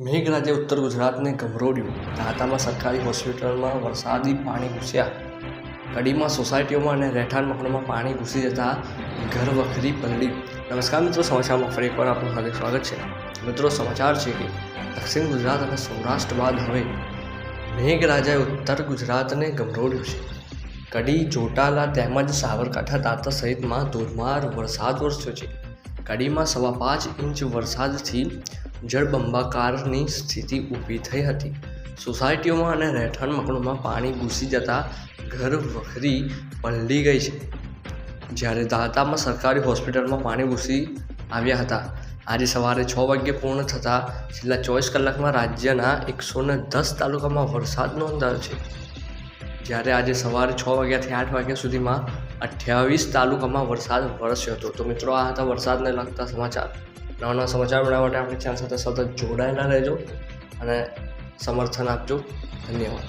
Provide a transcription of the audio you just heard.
મેઘરાજે ઉત્તર ગુજરાતને ગમરોડ્યું. દાતામાં સરકારી હોસ્પિટલમાં વરસાદી પાણી ઘૂસ્યા. કડીમાં સોસાયટીઓમાં અને રહેઠાણ મકાનોમાં પાણી ઘૂસી જતા ઘર વખરી પલળી. નમસ્કાર મિત્રો, સમાચારમાં ફરી એકવાર આપનું હાર્દિક સ્વાગત છે. મિત્રો, સમાચાર છે કે દક્ષિણ ગુજરાત અને સૌરાષ્ટ્ર બાદ હવે મેઘરાજાએ ઉત્તર ગુજરાતને ગમરોડ્યું છે. કડી, ચોટાલા તેમજ સાબરકાંઠા દાંતા સહિતમાં ધોધમાર વરસાદ વરસ્યો છે. કડીમાં સવા પાંચ ઇંચ વરસાદથી જળબંબાકારની સ્થિતિ ઊભી થઈ હતી. સોસાયટીઓમાં અને રહેઠાણ મકાનોમાં પાણી ઘૂસી જતાં ઘર વખરી પલળી ગઈ છે. જ્યારે દાતામાં સરકારી હોસ્પિટલમાં પાણી ઘૂસી આવ્યા હતા. આજે સવારે છ વાગ્યે પૂર્ણ થતાં છેલ્લા ચોવીસ કલાકમાં રાજ્યના એકસો ને દસ તાલુકામાં વરસાદ નોંધાયો છે. જ્યારે આજે સવારે છ વાગ્યાથી આઠ વાગ્યા સુધીમાં અઠ્યાવીસ તાલુકામાં વરસાદ વરસ્યો હતો. તો મિત્રો, આ હતા વરસાદને લગતા સમાચાર. નવા નવા સમાચાર બનાવવા માટે આપણી ચેનલ સાથે સતત જોડાયેલા રહેજો અને સમર્થન આપજો. ધન્યવાદ.